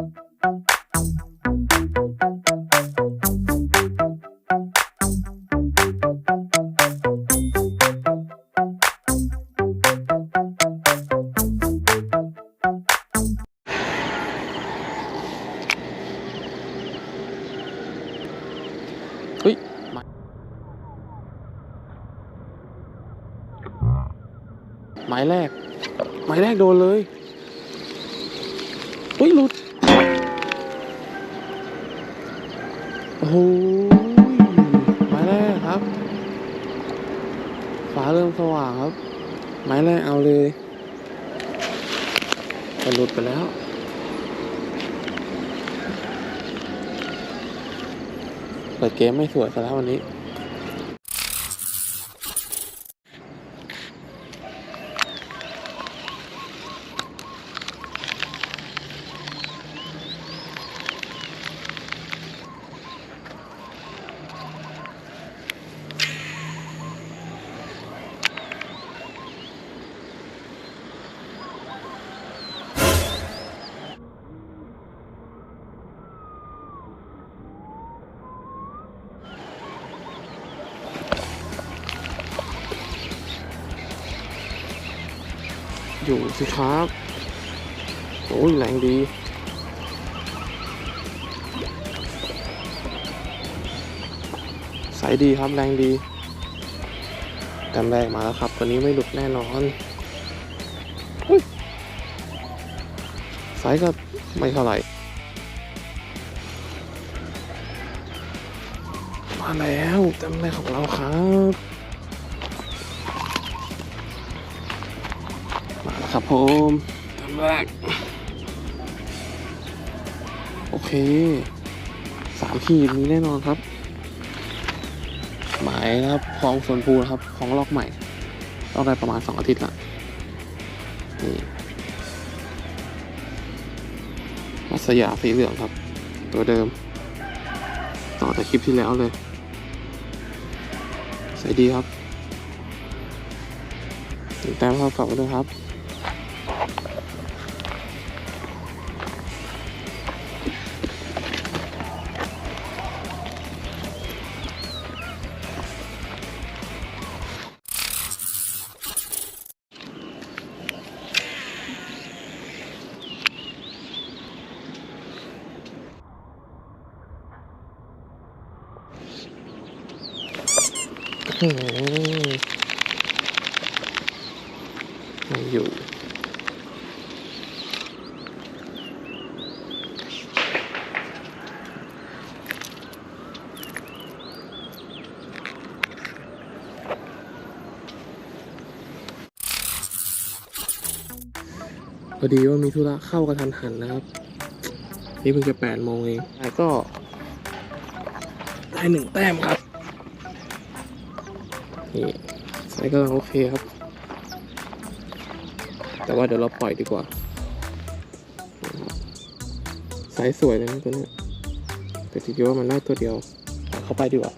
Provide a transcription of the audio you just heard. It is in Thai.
เฮ้ยหมายแรก หมายแรกโดนเลยเฮ้ยหลุด โอ้โหหมายแรกครับ ฟ้าเริ่มสว่างครับหมายแรกเอาเลยแต่หลุดไปแล้ว เปิดเกมไม่สวยซะแล้ววันนี้ อยู่สิครับโอ้ยแรงดี สายดีครับแรงดีแต้มแรกมาแล้วครับตัวนี้ไม่หลุดแน่นอนอุ๊ยสายก็ไม่เท่าไหร่ มาแล้วแต้มแรกของเราครับ มาแล้วครับผมทำแรก โอเคสามขีดนี้แน่นอนครับ หมายนะครับคลองสวนภูนะครับคลองลอกใหม่ต้องได้ประมาณสองอาทิตย์ละนี่มัสยาสีเหลืองครับ ตัวเดิม ต่อจากคลิปที่แล้วเลยใส่ดีครับติดตามครับฝากไว้ด้วยครับ อืมยังอยู่ พอดีว่ามีธุระเข้ากระทันหันนะครับ นี่เพิ่งจะแปดโมงเองแต่ก็ได้หนึ่งแต้มครับ นี่ไซส์กำลังโอเคครับ แต่ว่าเดี๋ยวเราปล่อยดีกว่านะครับไซส์สวยเลยนะตัวเนี้ยแต่ทีเดียวว่ามันได้ตัวเดียวเอาเข้าไปดีกว่า